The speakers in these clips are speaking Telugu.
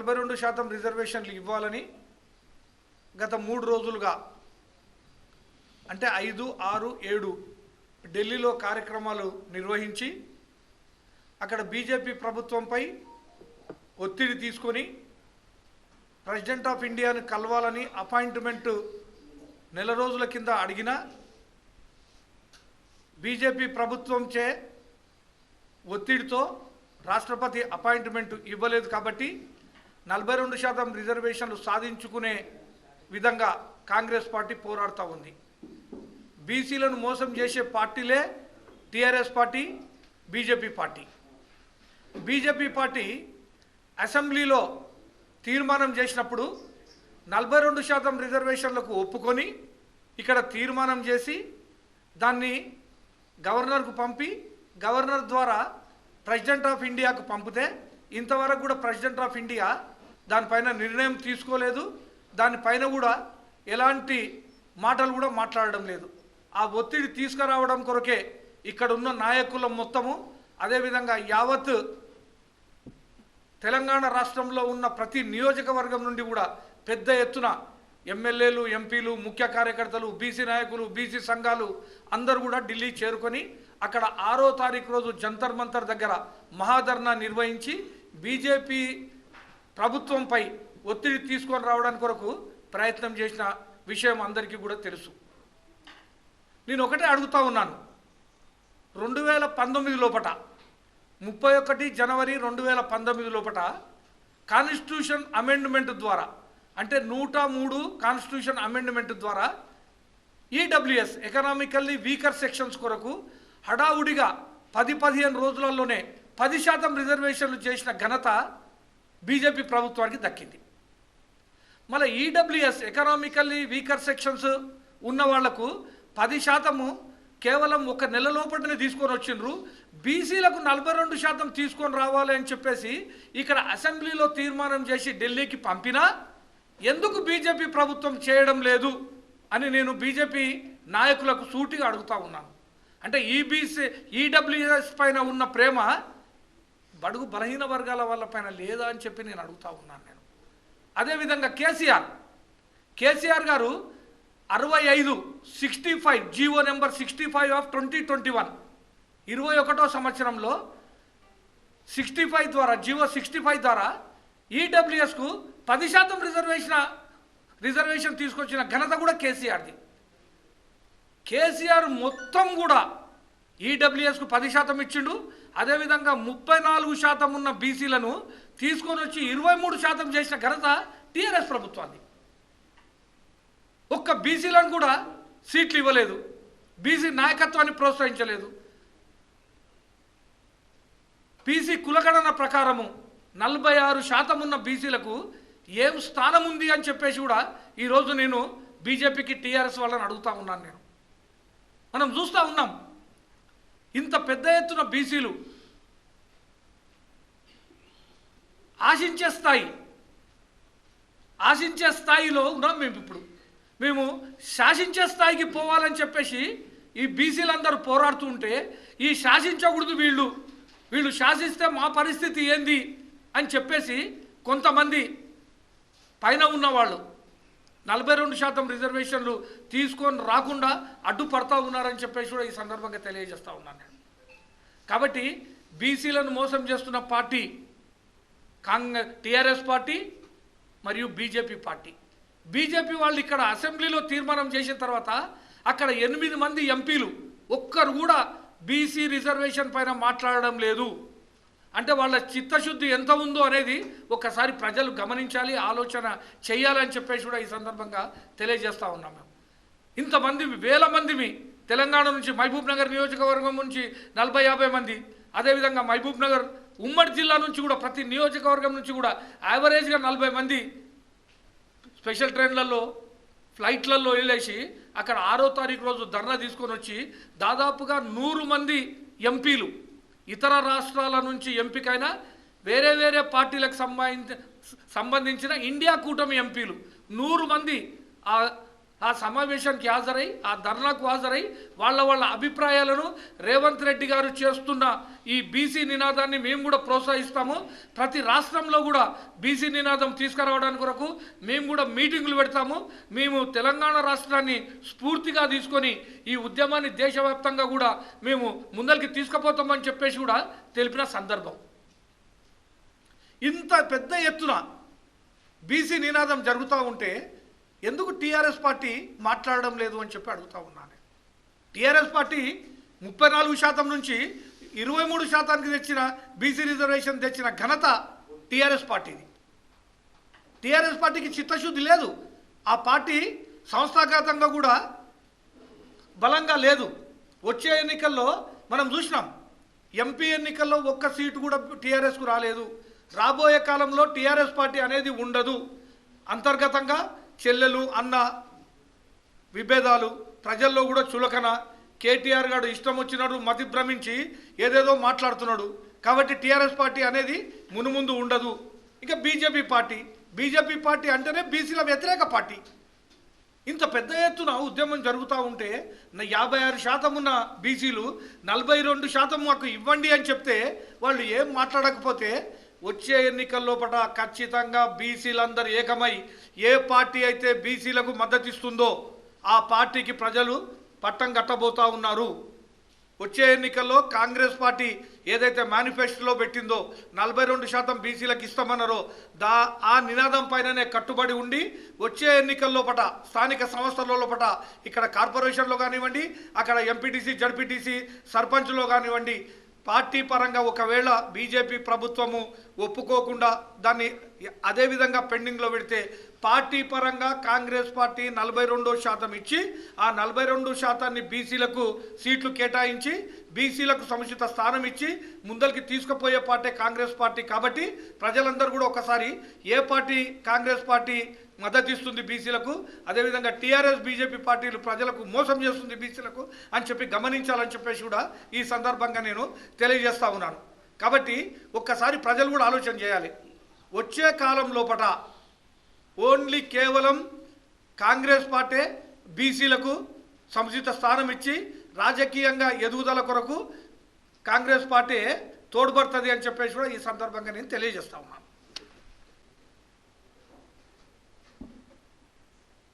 నలభై రెండు శాతం రిజర్వేషన్లు ఇవ్వాలని గత మూడు రోజులుగా అంటే ఐదు ఆరు ఏడు ఢిల్లీలో కార్యక్రమాలు నిర్వహించి అక్కడ బీజేపీ ప్రభుత్వంపై ఒత్తిడి తీసుకొని ప్రెసిడెంట్ ఆఫ్ ఇండియాను కలవాలని అపాయింట్మెంట్ నెల రోజుల కింద అడిగిన బీజేపీ ప్రభుత్వంచే ఒత్తిడితో రాష్ట్రపతి అపాయింట్మెంట్ ఇవ్వలేదు కాబట్టి నలభై రెండు శాతం రిజర్వేషన్లు సాధించుకునే విధంగా కాంగ్రెస్ పార్టీ పోరాడుతూ ఉంది. బీసీలను మోసం చేసే పార్టీలే TRS party BJP party. BJP party అసెంబ్లీలో తీర్మానం చేసినప్పుడు నలభై రెండు శాతం రిజర్వేషన్లకు ఒప్పుకొని ఇక్కడ తీర్మానం చేసి దాన్ని గవర్నర్కు పంపి గవర్నర్ ద్వారా ప్రెసిడెంట్ ఆఫ్ ఇండియాకు పంపితే ఇంతవరకు కూడా ప్రెసిడెంట్ ఆఫ్ ఇండియా దానిపైన నిర్ణయం తీసుకోలేదు. దానిపైన కూడా ఎలాంటి మాటలు కూడా మాట్లాడడం లేదు. ఆ ఒత్తిడి తీసుకురావడం కొరకే ఇక్కడ ఉన్న నాయకుల మొత్తము అదేవిధంగా యావత్ తెలంగాణ రాష్ట్రంలో ఉన్న ప్రతి నియోజకవర్గం నుండి కూడా పెద్ద ఎత్తున ఎమ్మెల్యేలు ఎంపీలు ముఖ్య కార్యకర్తలు బీసీ నాయకులు బీసీ సంఘాలు అందరూ కూడా ఢిల్లీ చేరుకొని అక్కడ ఆరో తారీఖు రోజు జంతర్ మంతర్ దగ్గర మహాధర్నా నిర్వహించి బీజేపీ ప్రభుత్వంపై ఒత్తిడి తీసుకొని రావడానికి కొరకు ప్రయత్నం చేసిన విషయం అందరికీ కూడా తెలుసు. నేను ఒకటే అడుగుతా ఉన్నాను. రెండు వేల పంతొమ్మిది లోపట ముప్పై ఒకటి జనవరి రెండు వేల పంతొమ్మిది లోపట కాన్స్టిట్యూషన్ అమెండ్మెంట్ ద్వారా అంటే నూట మూడు కాన్స్టిట్యూషన్ అమెండ్మెంట్ ద్వారా ఈడబ్ల్యూఎస్ ఎకనామికల్లీ వీకర్ సెక్షన్స్ కొరకు హడావుడిగా పది పదిహేను రోజులలోనే పది శాతం రిజర్వేషన్లు చేసిన ఘనత బీజేపీ ప్రభుత్వానికి దక్కింది. మళ్ళీ ఈడబ్ల్యూఎస్ ఎకనామికల్లీ వీకర్ సెక్షన్స్ ఉన్న వాళ్ళకు పది శాతము కేవలం ఒక నెల లోపలనే తీసుకొని వచ్చిండ్రు. బీసీలకు నలభై రెండు శాతం తీసుకొని రావాలి అని చెప్పేసి ఇక్కడ అసెంబ్లీలో తీర్మానం చేసి ఢిల్లీకి పంపినా ఎందుకు బీజేపీ ప్రభుత్వం చేయడం లేదు అని నేను బీజేపీ నాయకులకు సూటిగా అడుగుతా ఉన్నాను. అంటే ఈబీసీ ఈడబ్ల్యూఎస్ పైన ఉన్న ప్రేమ బడుగు బలహీన వర్గాల వాళ్ళ పైన లేదా అని చెప్పి నేను అడుగుతా ఉన్నాను నేను. అదేవిధంగా కేసీఆర్. కేసీఆర్ గారు అరవై ఐదు sixty five GO number sixty five of twenty twenty one ఇరవై ఒకటో సంవత్సరంలో సిక్స్టీ ఫైవ్ ద్వారా జీవో సిక్స్టీ ఫైవ్ ద్వారా ఈడబ్ల్యూఎస్కు పది శాతం రిజర్వేషన్ రిజర్వేషన్ తీసుకొచ్చిన ఘనత కూడా కేసీఆర్ది. కేసీఆర్ మొత్తం కూడా ఈడబ్ల్యూఎస్కు పది శాతం ఇచ్చిండు. అదేవిధంగా ముప్పై నాలుగు శాతం ఉన్న బీసీలను తీసుకొని వచ్చి ఇరవై మూడు శాతం చేసిన ఘనత టీఆర్ఎస్ ప్రభుత్వాన్ని. ఒక్క బీసీలను కూడా సీట్లు ఇవ్వలేదు. బీసీ నాయకత్వాన్ని ప్రోత్సహించలేదు. బీసీ కులగణన ప్రకారము నలభై ఆరు శాతం ఉన్న బీసీలకు ఏం స్థానం ఉంది అని చెప్పేసి కూడా ఈరోజు నేను బీజేపీకి టీఆర్ఎస్ వాళ్ళని అడుగుతా ఉన్నాను నేను. మనం చూస్తూ ఉన్నాం. ఇంత పెద్ద ఎత్తున బీసీలు ఆశించే స్థాయి ఆశించే స్థాయిలో ఉన్నాం మేము ఇప్పుడు. మేము శాసించే స్థాయికి పోవాలని చెప్పేసి ఈ బీసీలందరూ పోరాడుతూ ఉంటే ఈ శాసించకూడదు వీళ్ళు. వీళ్ళు శాసిస్తే మా పరిస్థితి ఏంది అని చెప్పేసి కొంతమంది పైన ఉన్నవాళ్ళు నలభై రెండు శాతం రిజర్వేషన్లు తీసుకొని రాకుండా అడ్డుపడతా ఉన్నారని చెప్పేసి కూడా ఈ సందర్భంగా తెలియజేస్తూ ఉన్నాను నేను. కాబట్టి బీసీలను మోసం చేస్తున్న పార్టీ కాంగ్రెస్ టీఆర్ఎస్ పార్టీ మరియు బీజేపీ పార్టీ. బీజేపీ వాళ్ళు ఇక్కడ అసెంబ్లీలో తీర్మానం చేసిన తర్వాత అక్కడ ఎనిమిది మంది ఎంపీలు ఒక్కరు కూడా బీసీ రిజర్వేషన్ పైన మాట్లాడడం లేదు. అంటే వాళ్ళ చిత్తశుద్ధి ఎంత ఉందో అనేది ఒకసారి ప్రజలు గమనించాలి ఆలోచన చేయాలని చెప్పేసి కూడా ఈ సందర్భంగా తెలియజేస్తూ ఉన్నాం మేము. ఇంతమంది వేల మందిమి తెలంగాణ నుంచి మహబూబ్ నగర్ నియోజకవర్గం నుంచి నలభై యాభై మంది అదేవిధంగా మహబూబ్ నగర్ ఉమ్మడి జిల్లా నుంచి కూడా ప్రతి నియోజకవర్గం నుంచి కూడా యావరేజ్గా నలభై మంది స్పెషల్ ట్రైన్లలో ఫ్లైట్లలో వెళ్ళేసి అక్కడ ఆరో తారీఖు రోజు ధర్నా తీసుకొని వచ్చి దాదాపుగా నూరు మంది ఎంపీలు ఇతర రాష్ట్రాల నుంచి ఎంపికైన వేరే వేరే పార్టీలకు సంబంధించి సంబంధించిన ఇండియా కూటమి ఎంపీలు. నూరు మంది ఆ సమావేశానికి హాజరై ఆ ధర్నాకు హాజరై వాళ్ళ వాళ్ళ అభిప్రాయాలను రేవంత్ రెడ్డి గారు చేస్తున్న ఈ బీసీ నినాదాన్ని మేము కూడా ప్రోత్సహిస్తాము. ప్రతి రాష్ట్రంలో కూడా బీసీ నినాదం తీసుకురావడానికి కొరకు మేము కూడా మీటింగులు పెడతాము. మేము తెలంగాణ రాష్ట్రాన్ని స్ఫూర్తిగా తీసుకొని ఈ ఉద్యమాన్ని దేశవ్యాప్తంగా కూడా మేము ముందరికి తీసుకుపోతామని చెప్పేసి కూడా తెలిపిన సందర్భం. ఇంత పెద్ద ఎత్తున బీసీ నినాదం జరుగుతూ ఉంటే ఎందుకు టీఆర్ఎస్ పార్టీ మాట్లాడడం లేదు అని చెప్పి అడుగుతా ఉన్నాను టీఆర్ఎస్ పార్టీ ముప్పై నాలుగు శాతం నుంచి ఇరవై మూడు శాతానికి తెచ్చిన బీసీ రిజర్వేషన్ తెచ్చిన ఘనత టీఆర్ఎస్ పార్టీది. టీఆర్ఎస్ పార్టీకి చిత్తశుద్ధి లేదు. ఆ పార్టీ సంస్థాగతంగా కూడా బలంగా లేదు. వచ్చే ఎన్నికల్లో మనం చూసినాం. ఎంపీ ఎన్నికల్లో ఒక్క సీటు కూడా టీఆర్ఎస్కు రాలేదు. రాబోయే కాలంలో టీఆర్ఎస్ పార్టీ అనేది ఉండదు. అంతర్గతంగా చెల్లెలు అన్న విభేదాలు ప్రజల్లో కూడా చులకన. కేటీఆర్ గారు ఇష్టం వచ్చినాడు మతి భ్రమించి ఏదేదో మాట్లాడుతున్నాడు. కాబట్టి టీఆర్ఎస్ పార్టీ అనేది మునుముందు ఉండదు. ఇంకా బీజేపీ పార్టీ. బీజేపీ పార్టీ అంటేనే బీసీల వ్యతిరేక పార్టీ. ఇంత పెద్ద ఎత్తున ఉద్యమం జరుగుతూ ఉంటే యాభై ఆరు శాతం ఉన్న బీసీలు నలభై రెండు శాతం మాకు ఇవ్వండి అని చెప్తే వాళ్ళు ఏం మాట్లాడకపోతే వచ్చే ఎన్నికల్లో పట ఖచ్చితంగా బీసీలందరూ ఏకమై ఏ పార్టీ అయితే బీసీలకు మద్దతిస్తుందో ఆ పార్టీకి ప్రజలు పట్టం కట్టబోతా ఉన్నారు. వచ్చే ఎన్నికల్లో కాంగ్రెస్ పార్టీ ఏదైతే మేనిఫెస్టోలో పెట్టిందో నలభై రెండు శాతం బీసీలకు ఇస్తామన్నారో దా ఆ నినాదం పైననే కట్టుబడి ఉండి వచ్చే ఎన్నికల్లో పట స్థానిక సంస్థల పట ఇక్కడ కార్పొరేషన్లో కానివ్వండి అక్కడ ఎంపీటీసీ జడ్పీటీసీ సర్పంచ్లో కానివ్వండి పార్టీ పరంగా ఒకవేళ బీజేపీ ప్రభుత్వము ఒప్పుకోకుండా దాన్ని అదేవిధంగా పెండింగ్లో పెడితే పార్టీ పరంగా కాంగ్రెస్ పార్టీ నలభై రెండో శాతం ఇచ్చి ఆ నలభై రెండు శాతాన్ని బీసీలకు సీట్లు కేటాయించి బీసీలకు సముచిత స్థానం ఇచ్చి ముందరికి తీసుకుపోయే పార్టీ కాంగ్రెస్ పార్టీ కాబట్టి ప్రజలందరూ కూడా ఒకసారి ఏ పార్టీ కాంగ్రెస్ పార్టీ మద్దతు ఇస్తుంది బీసీలకు. అదేవిధంగా టీఆర్ఎస్ బీజేపీ పార్టీలు ప్రజలకు మోసం చేస్తుంది బీసీలకు అని చెప్పి గమనించాలని చెప్పేసి కూడా ఈ సందర్భంగా నేను తెలియజేస్తా ఉన్నాను. కాబట్టి ఒక్కసారి ప్రజలు కూడా ఆలోచన చేయాలి. వచ్చే కాలం లోపల ఓన్లీ కేవలం కాంగ్రెస్ పార్టీ బీసీలకు సముచిత స్థానం ఇచ్చి రాజకీయంగా ఎదుగుదల కొరకు కాంగ్రెస్ పార్టీ తోడ్పడుతుంది అని చెప్పేసి కూడా ఈ సందర్భంగా నేను తెలియజేస్తా ఉన్నాను.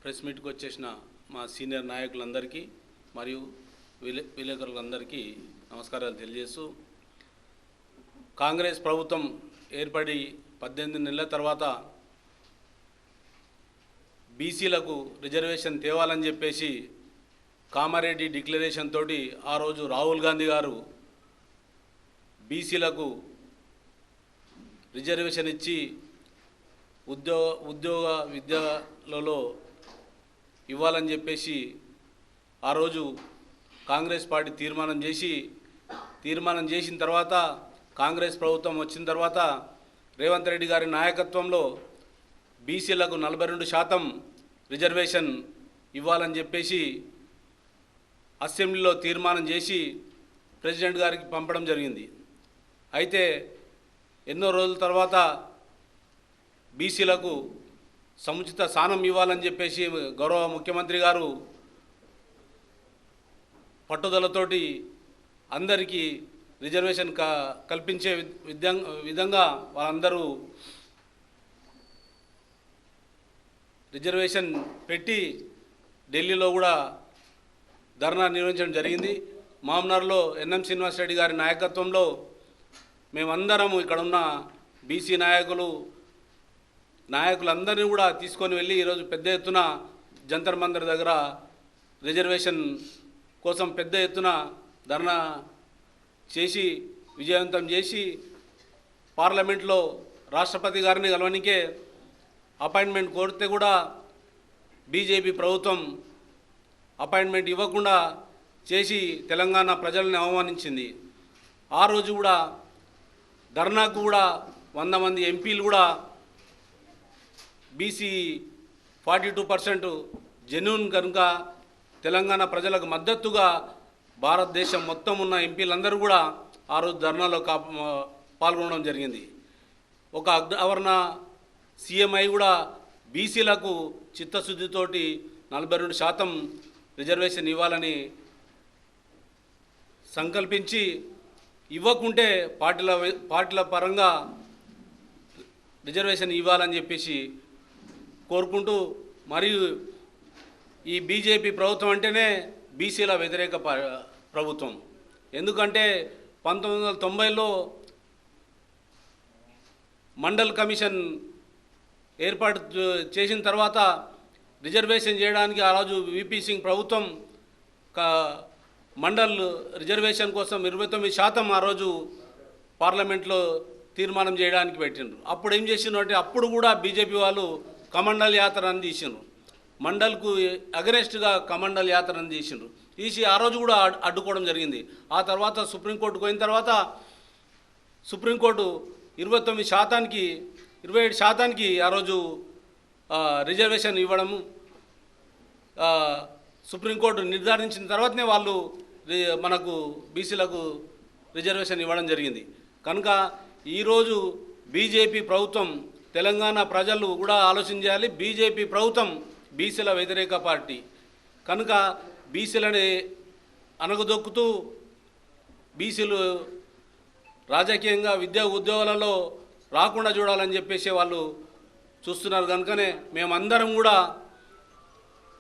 ప్రెస్ మీట్కి వచ్చేసిన మా సీనియర్ నాయకులందరికీ మరియు విలే విలేకరులందరికీ నమస్కారాలు తెలియజేస్తూ కాంగ్రెస్ ప్రభుత్వం ఏర్పడి పద్దెనిమిది నెలల తర్వాత బీసీలకు రిజర్వేషన్ తేవాలని చెప్పేసి కామారెడ్డి డిక్లరేషన్ తోటి ఆ రోజు రాహుల్ గాంధీ గారు బీసీలకు రిజర్వేషన్ ఇచ్చి ఉద్యోగ ఉద్యోగ విద్యలలో ఇవ్వాలని చెప్పేసి ఆ రోజు కాంగ్రెస్ పార్టీ తీర్మానం చేసి తీర్మానం చేసిన తర్వాత కాంగ్రెస్ ప్రభుత్వం వచ్చిన తర్వాత రేవంత్ రెడ్డి గారి నాయకత్వంలో బీసీలకు నలభై రెండు శాతం రిజర్వేషన్ ఇవ్వాలని చెప్పేసి అసెంబ్లీలో తీర్మానం చేసి ప్రెసిడెంట్ గారికి పంపడం జరిగింది. అయితే ఎన్నో రోజుల తర్వాత బీసీలకు సముచిత స్థానం ఇవ్వాలని చెప్పేసి గౌరవ ముఖ్యమంత్రి గారు పట్టుదలతోటి అందరికీ రిజర్వేషన్ క కల్పించే విధంగా వాళ్ళందరూ రిజర్వేషన్ పెట్టి ఢిల్లీలో కూడా ధర్నా నిర్వహించడం జరిగింది. మామ్నార్లో ఎన్ఎం శ్రీనివాస్ రెడ్డి గారి నాయకత్వంలో మేమందరము ఇక్కడ ఉన్న బీసీ నాయకులు నాయకులందరినీ కూడా తీసుకొని వెళ్ళి ఈరోజు పెద్ద ఎత్తున జంతర్ మందర్ దగ్గర రిజర్వేషన్ కోసం పెద్ద ఎత్తున ధర్నా చేసి విజయవంతం చేసి పార్లమెంట్లో రాష్ట్రపతి గారిని కలవనికే అపాయింట్మెంట్ కోరితే కూడా బీజేపీ ప్రభుత్వం అపాయింట్మెంట్ ఇవ్వకుండా చేసి తెలంగాణ ప్రజల్ని అవమానించింది. ఆ రోజు కూడా ధర్నాకు కూడా వంద మంది ఎంపీలు కూడా BC forty two percent genuine కనుక తెలంగాణ ప్రజలకు మద్దతుగా భారతదేశం మొత్తం ఉన్న ఎంపీలందరూ కూడా ఆ రోజు ధర్నాలో కా పాల్గొనడం జరిగింది. ఒక అగ్రవర్ణ సీఎంఐ కూడా బీసీలకు చిత్తశుద్ధితోటి నలభై రెండు శాతం రిజర్వేషన్ ఇవ్వాలని సంకల్పించి ఇవ్వకుంటే పార్టీల పార్టీల పరంగా రిజర్వేషన్ ఇవ్వాలని చెప్పేసి కోరుకుంటూ మరియు ఈ బీజేపీ ప్రభుత్వం అంటేనే బీసీల వ్యతిరేక ప్రభుత్వం. ఎందుకంటే పంతొమ్మిది వందల తొంభైలో మండల్ కమిషన్ ఏర్పాటు చేసిన తర్వాత రిజర్వేషన్ చేయడానికి ఆ రోజు విపి సింగ్ ప్రభుత్వం మండల్ రిజర్వేషన్ కోసం ఇరవై తొమ్మిది శాతం ఆ రోజు పార్లమెంట్లో తీర్మానం చేయడానికి పెట్టిండ్రు. అప్పుడు ఏం చేసిండ్రు అంటే అప్పుడు కూడా బీజేపీ వాళ్ళు కమండల్ యాత్ర అని తీసిండ్రు. మండల్కు అగరెస్ట్గా కమండల్ యాత్ర అని తీసిండ్రు. తీసి ఆ రోజు కూడా అడ్డుకోవడం జరిగింది. ఆ తర్వాత సుప్రీంకోర్టుకు పోయిన తర్వాత సుప్రీంకోర్టు ఇరవై తొమ్మిది శాతానికి ఇరవై ఏడు శాతానికి ఆ రోజు రిజర్వేషన్ ఇవ్వడము సుప్రీంకోర్టు నిర్ధారించిన తర్వాతనే వాళ్ళు మనకు బీసీలకు రిజర్వేషన్ ఇవ్వడం జరిగింది. కనుక ఈరోజు బీజేపీ ప్రభుత్వం తెలంగాణ ప్రజలు కూడా ఆలోచన చేయాలి. బీజేపీ ప్రభుత్వం బీసీల వ్యతిరేక పార్టీ. కనుక బీసీలని అనగదొక్కుతూ బీసీలు రాజకీయంగా విద్యా ఉద్యోగాలలో రాకుండా చూడాలని చెప్పేసి వాళ్ళు చూస్తున్నారు. కనుకనే మేమందరం కూడా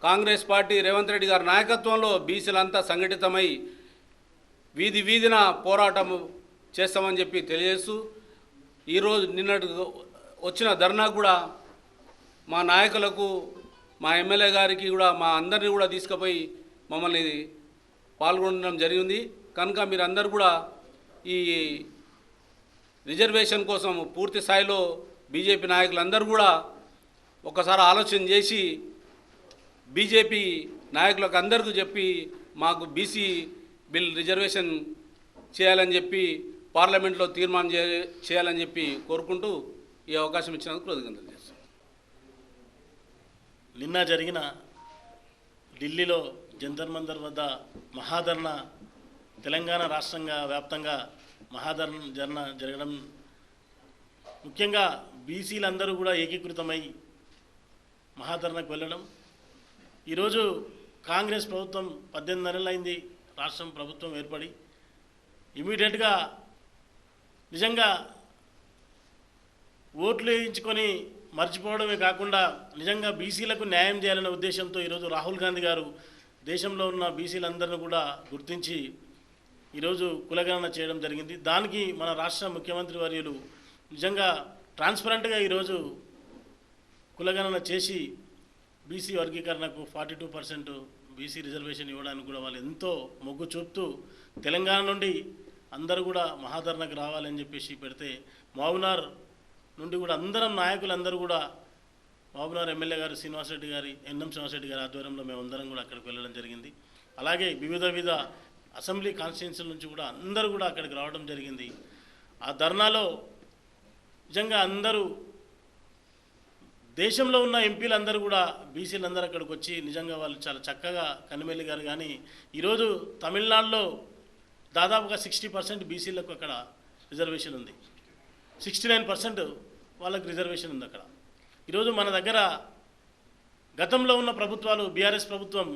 కాంగ్రెస్ పార్టీ రేవంత్ రెడ్డి గారి నాయకత్వంలో బీసీలంతా సంఘటితమై వీధి వీధిన పోరాటం చేస్తామని చెప్పి తెలియజేస్తూ ఈరోజు నిన్నటి వచ్చిన ధర్నా కూడా మా నాయకులకు మా ఎమ్మెల్యే గారికి కూడా మా అందరినీ కూడా తీసుకుపోయి మమ్మల్ని పాల్గొనడం జరిగింది. కనుక మీరందరూ కూడా ఈ రిజర్వేషన్ కోసం పూర్తి స్థాయిలో బీజేపీ నాయకులందరూ కూడా ఒకసారి ఆలోచన చేసి బీజేపీ నాయకులకు అందరికీ చెప్పి మాకు బీసీ బిల్ రిజర్వేషన్ చేయాలని చెప్పి పార్లమెంట్లో తీర్మానం చేయాలని చెప్పి కోరుకుంటూ ఈ అవకాశం ఇచ్చినందుకు కృతజ్ఞతలు చేస్తాం. నిన్న జరిగిన ఢిల్లీలో జంతర్ మందర్ వద్ద మహాధర్ణ తెలంగాణ రాష్ట్రంగా వ్యాప్తంగా మహాధర్ణ ధర్నా జరగడం ముఖ్యంగా బీసీలందరూ కూడా ఏకీకృతమై మహాధర్ణకు వెళ్ళడం. ఈరోజు కాంగ్రెస్ ప్రభుత్వం పద్దెనిమిది నెలలైంది రాష్ట్రం ప్రభుత్వం ఏర్పడి. ఇమీడియట్గా నిజంగా ఓట్లు వేయించుకొని మర్చిపోవడమే కాకుండా నిజంగా బీసీలకు న్యాయం చేయాలనే ఉద్దేశంతో ఈరోజు రాహుల్ గాంధీ గారు దేశంలో ఉన్న బీసీలందరినీ కూడా గుర్తించి ఈరోజు కులగణన చేయడం జరిగింది. దానికి మన రాష్ట్ర ముఖ్యమంత్రి వర్యులు నిజంగా ట్రాన్స్పరెంట్గా ఈరోజు కులగణన చేసి బీసీ వర్గీకరణకు forty two percent BC reservation ఇవ్వడానికి కూడా వాళ్ళు ఎంతో మొగ్గు చూపుతూ తెలంగాణ నుండి అందరూ కూడా మహాధరణకు రావాలని చెప్పేసి పెడితే మౌనార్ నుండి కూడా అందరం నాయకులందరూ కూడా బాబునారు ఎమ్మెల్యే గారు శ్రీనివాసరెడ్డి గారి ఎన్ఎం శ్రీనివాసరెడ్డి గారి ఆధ్వర్యంలో మేము అందరం కూడా అక్కడికి వెళ్ళడం జరిగింది. అలాగే వివిధ వివిధ అసెంబ్లీ కాన్స్టిట్యున్సీల నుంచి కూడా అందరూ కూడా అక్కడికి రావడం జరిగింది. ఆ ధర్నాలో నిజంగా అందరూ దేశంలో ఉన్న ఎంపీలందరూ కూడా బీసీలందరూ అక్కడికి వచ్చి నిజంగా వాళ్ళు చాలా చక్కగా కనిమెల్లి గారు కానీ ఈరోజు తమిళనాడులో దాదాపుగా సిక్స్టీ పర్సెంట్ బీసీలకు అక్కడ రిజర్వేషన్ ఉంది. సిక్స్టీ నైన్ పర్సెంట్ వాళ్ళకి రిజర్వేషన్ ఉంది అక్కడ. ఈరోజు మన దగ్గర గతంలో ఉన్న ప్రభుత్వాలు బీఆర్ఎస్ ప్రభుత్వం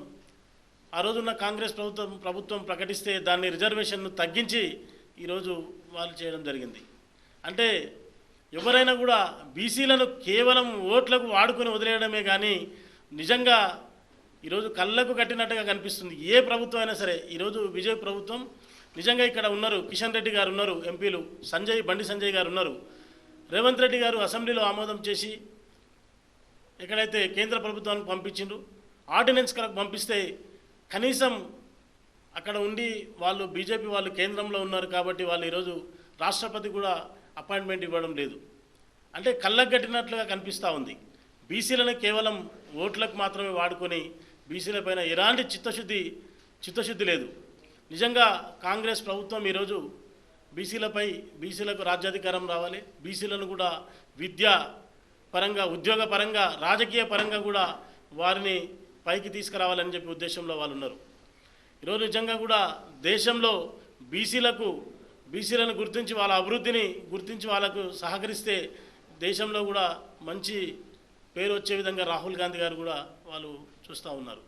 ఆ రోజున్న కాంగ్రెస్ ప్రభుత్వం ప్రభుత్వం ప్రకటిస్తే దాన్ని రిజర్వేషన్ను తగ్గించి ఈరోజు వాళ్ళు చేయడం జరిగింది. అంటే ఎవరైనా కూడా బీసీలను కేవలం ఓట్లకు వాడుకొని వదిలేయడమే కానీ నిజంగా ఈరోజు కళ్ళకు కట్టినట్టుగా కనిపిస్తుంది. ఏ ప్రభుత్వం అయినా సరే ఈరోజు విజయ్ ప్రభుత్వం నిజంగా ఇక్కడ ఉన్నారు. కిషన్ రెడ్డి గారు ఉన్నారు ఎంపీలు. సంజయ్ బండి సంజయ్ గారు ఉన్నారు. రేవంత్ రెడ్డి గారు అసెంబ్లీలో ఆమోదం చేసి ఎక్కడైతే కేంద్ర ప్రభుత్వానికి పంపించిండ్రు ఆర్డినెన్స్ కనుక పంపిస్తే కనీసం అక్కడ ఉండి వాళ్ళు బీజేపీ వాళ్ళు కేంద్రంలో ఉన్నారు కాబట్టి వాళ్ళు ఈరోజు రాష్ట్రపతి కూడా అపాయింట్మెంట్ ఇవ్వడం లేదు. అంటే కళ్ళకు కట్టినట్లుగా కనిపిస్తూ ఉంది. బీసీలను కేవలం ఓట్లకు మాత్రమే వాడుకొని బీసీల పైన ఎలాంటి చిత్తశుద్ధి చిత్తశుద్ధి లేదు. నిజంగా కాంగ్రెస్ ప్రభుత్వం ఈరోజు బీసీలపై బీసీలకు రాజ్యాధికారం రావాలి. బీసీలను కూడా విద్యా పరంగా ఉద్యోగ పరంగా రాజకీయ పరంగా కూడా వారిని పైకి తీసుకురావాలని చెప్పి ఉద్దేశంలో వాళ్ళు ఉన్నారు ఈరోజు నిజంగా కూడా దేశంలో బీసీలకు బీసీలను గుర్తించి వాళ్ళ అభివృద్ధిని గుర్తించి వాళ్ళకు సహకరిస్తే దేశంలో కూడా మంచి పేరు వచ్చే విధంగా రాహుల్ గాంధీ గారు కూడా వాళ్ళు చూస్తూ ఉన్నారు.